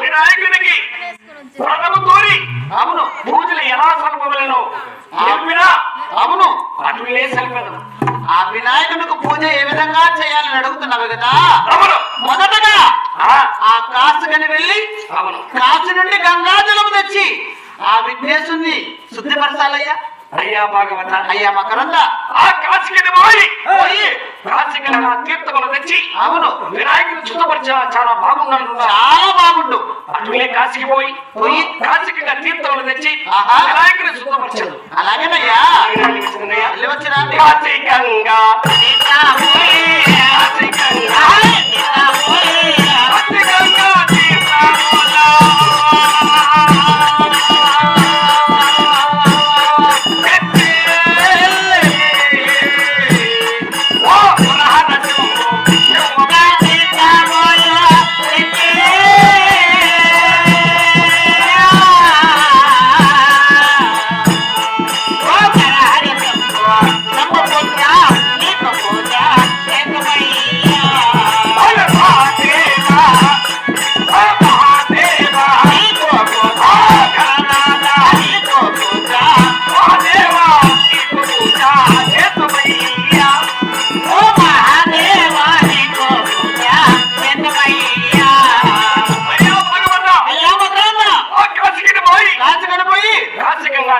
వినాయకునికి వ్రతముతోని అవును. పూజలు ఎలా సల్పవలను అవును. అటులే సల్పెదను ఆ వినాయకునికి పూజ ఏ విధంగా చేయాలని అడుగుతున్నావు కదా? మొదటగా ఆ, కాసుకని వెళ్ళి కాసు నుండి గంగాజలం తెచ్చి ఆ విఘ్నేశుణ్ణి శుద్ధిపరచాలయ్యా. అయ్యా భాగవత. అయ్యా మకరంద ఆ కాశీకి పోయి తీర్థములు తెచ్చి అవును వినాయకుని శుద్ధపరిచ చాలా బాగున్నాను చాలా బాగుండు. అటులే కాశీకి పోయి పోయి నా తీర్థములు తెచ్చి ఆహా. వినాయకుని శుద్ధపరిచదు అలాగేనయ్యా వచ్చినా కాశీకంగా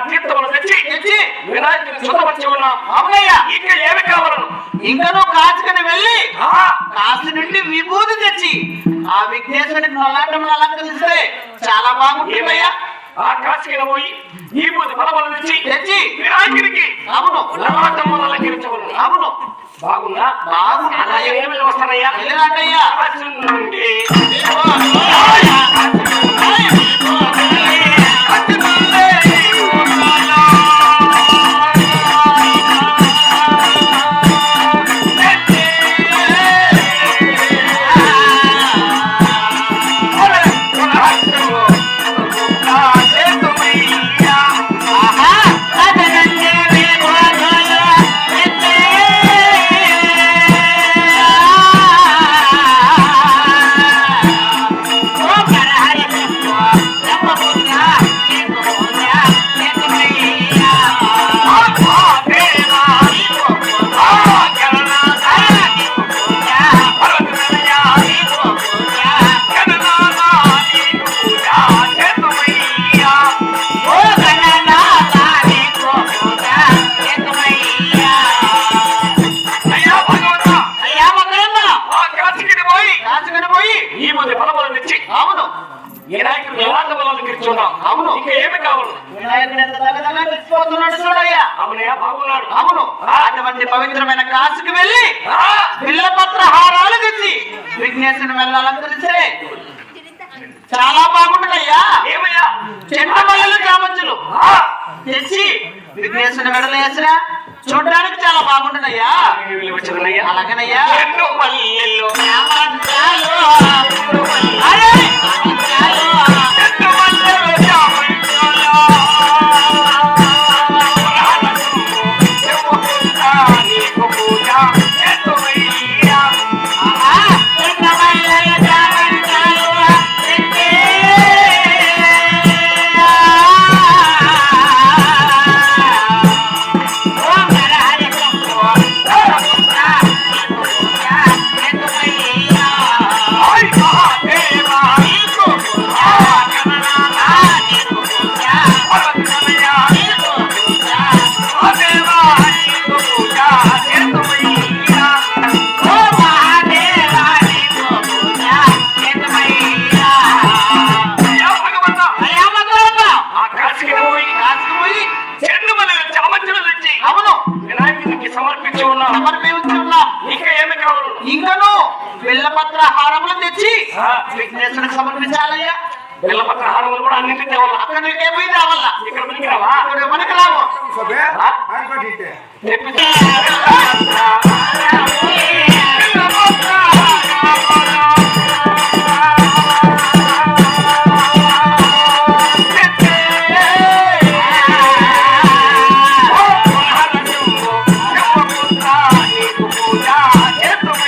తీర్థములు తెచ్చి తెచ్చి వినాయకుని శుద్ధపరిచి ఉన్నాం అవునయ్యా ఇంకా ఏమి కావాలను? ఇంకను కాచుకని వెళ్ళి ఆ, కాసు నుండి విభూతి తెచ్చి ఆ విఘ్నేశ్వరుని నల్లాటములు అలంకరిస్తే చాలా బాగుంటుందయ్యా ఆ కాశీకి పోయి ఈ బుద్ధి బలబలు తెచ్చి తెచ్చి వినాయకునికి అవును. లలాటములు అలంకరించవలను. అవును. బాగుందా? బాగుంది. అలాగే ఏమి వస్తానయ్యా వెళ్ళినట్టయ్యా తెచ్చి అవును. వినాయకుడు బలాలు గిర్చున్నాం అవును. ఇంకా ఏమి కావాలి? అవునయ్యా బాగున్నాడు? అవును. అటువంటి పవిత్రమైన కాసుకు వెళ్ళి ఆ, బిల్లపత్ర హారాలు తెచ్చి విఘ్నేశ్వరుని వెళ్ళ అలంకరిస్తే చాలా బాగుంటుందయ్యా ఏమయ్యా? చెంటమల్లెలు చామంచులు ఆ, తెచ్చి విఘ్నేశ్వరుని మెడలు వేసినా చూడడానికి చాలా బాగుంటుందయ్యా. అలాగేనయ్యా. పల్లెల్లో బిల్లపత్ర హారములు తెచ్చి ఆ. విఘ్నేశ్వరునికి సమర్పించాలయ్యా బిల్లపత్ర హారములు కూడా అన్నింటి తేవాలా. అక్కడ నీకే పోయి రావాలా ఇక్కడ మనకి రావా ఇక్కడ